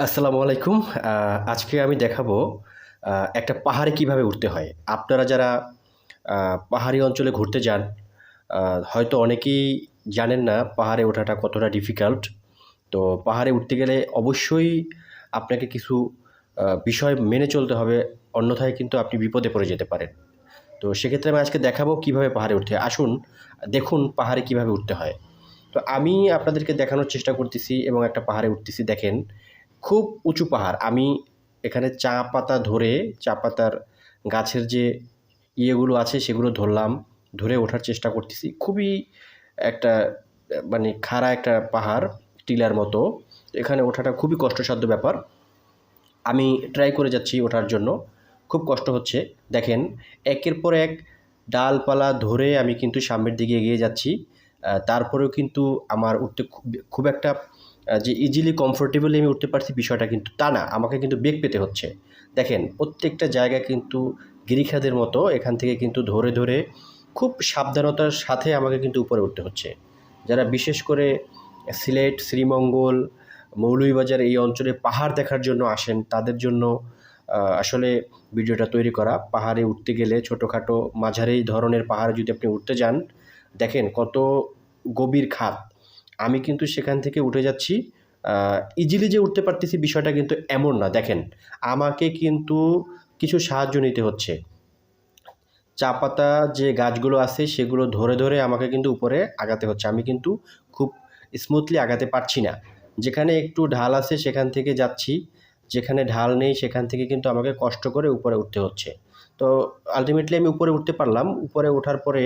আসসালামু আলাইকুম। আজকে আমি দেখাবো একটা পাহাড়ে কীভাবে উঠতে হয়। আপনারা যারা পাহাড়ি অঞ্চলে ঘুরতে যান হয়তো অনেকেই জানেন না পাহাড়ে ওঠাটা কতটা ডিফিকাল্ট তো পাহাড়ে উঠতে গেলে অবশ্যই আপনাকে কিছু বিষয় মেনে চলতে হবে, অন্যথায় কিন্তু আপনি বিপদে পড়ে যেতে পারেন। তো সেক্ষেত্রে আমি আজকে দেখাবো কীভাবে পাহাড়ে উঠতে আসুন, দেখুন পাহাড়ে কীভাবে উঠতে হয়। তো আমি আপনাদেরকে দেখানোর চেষ্টা করতেছি এবং একটা পাহাড়ে উঠতেছি, দেখেন। খুব উঁচু পাহাড়। আমি এখানে চা পাতা ধরে, চা পাতার গাছের যে ইয়েগুলো আছে সেগুলো ধরলাম, ধরে ওঠার চেষ্টা করতেছি। খুবই একটা মানে খাড়া একটা পাহাড়, টিলার মতো। এখানে ওঠাটা খুবই কষ্টসাধ্য ব্যাপার। আমি ট্রাই করে যাচ্ছি ওঠার জন্য। খুব কষ্ট হচ্ছে। দেখেন, একের পর এক ডালপালা ধরে আমি কিন্তু সামনের দিকে এগিয়ে যাচ্ছি। তারপরেও কিন্তু আমার উঠতে খুব খুব একটা যে ইজিলি কমফোর্টেবলি আমি উঠতে পারছি বিষয়টা কিন্তু তা না। আমাকে কিন্তু বেগ পেতে হচ্ছে। দেখেন, প্রত্যেকটা জায়গা কিন্তু গিরিখাদের মতো এখান থেকে কিন্তু ধরে ধরে খুব সাবধানতার সাথে আমাকে কিন্তু উপরে উঠতে হচ্ছে। যারা বিশেষ করে সিলেট, শ্রীমঙ্গল, মৌলভীবাজার এই অঞ্চলে পাহাড় দেখার জন্য আসেন, তাদের জন্য আসলে ভিডিওটা তৈরি করা। পাহাড়ে উঠতে গেলে ছোটোখাটো মাঝারি ধরনের পাহাড়ে যদি আপনি উঠতে যান, দেখেন কত গভীর খাত। আমি কিন্তু সেখান থেকে উঠে যাচ্ছি ইজিলি যে উঠতে পারতেছি বিষয়টা কিন্তু এমন না। দেখেন, আমাকে কিন্তু কিছু সাহায্য নিতে হচ্ছে। চা পাতা যে গাছগুলো আছে সেগুলো ধরে ধরে আমাকে কিন্তু উপরে আগাতে হচ্ছে। আমি কিন্তু খুব স্মুথলি আগাতে পারছি না। যেখানে একটু ঢাল আছে সেখান থেকে যাচ্ছি। যেখানে ঢাল নেই সেখান থেকে কিন্তু আমাকে কষ্ট করে উপরে উঠতে হচ্ছে। তো আলটিমেটলি আমি উপরে উঠতে পারলাম। উপরে ওঠার পরে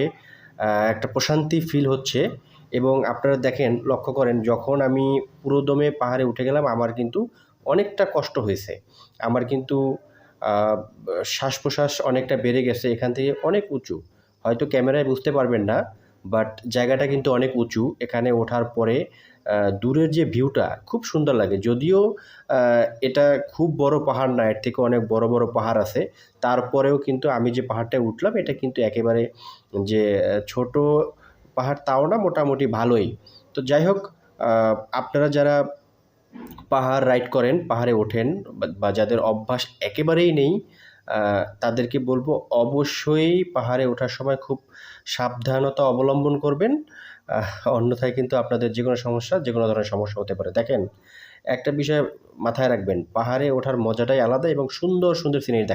একটা প্রশান্তি ফিল হচ্ছে। এবং আপনারা দেখেন, লক্ষ্য করেন, যখন আমি পুরোদমে পাহাড়ে উঠে গেলাম, আমার কিন্তু অনেকটা কষ্ট হয়েছে। আমার কিন্তু শ্বাস প্রশ্বাস অনেকটা বেড়ে গেছে, এখান থেকে অনেক উঁচু। হয়তো ক্যামেরায় বুঝতে পারবেন না, বাট জায়গাটা কিন্তু অনেক উঁচু। এখানে ওঠার পরে দূরের যে ভিউটা, খুব সুন্দর লাগে। যদিও এটা খুব বড় পাহাড় না, এর থেকে অনেক বড় বড় পাহাড় আছে। তারপরেও কিন্তু আমি যে পাহাড়টায় উঠলাম, এটা কিন্তু একেবারে যে ছোট পাহাড় তাও না, মোটামুটি ভালোই। তো যাই হোক আপনারা যারা পাহাড় রাইড করেন, পাহাড়ে ওঠেন বা- যাদের অভ্যাস একেবারেই নেই তাদেরকে বলব অবশ্যই পাহাড়ে ওঠার সময় খুব সাবধানতা অবলম্বন করবেন। অন্যথায় কিন্তু আপনাদের যে কোনো সমস্যা, যে কোনো ধরনের সমস্যা হতে পারে। দেখেন, একটা বিষয় মাথায় রাখবেন, পাহাড়ে ওঠার মজাটাই আলাদা এবং সুন্দর সুন্দর সিনারি দেখা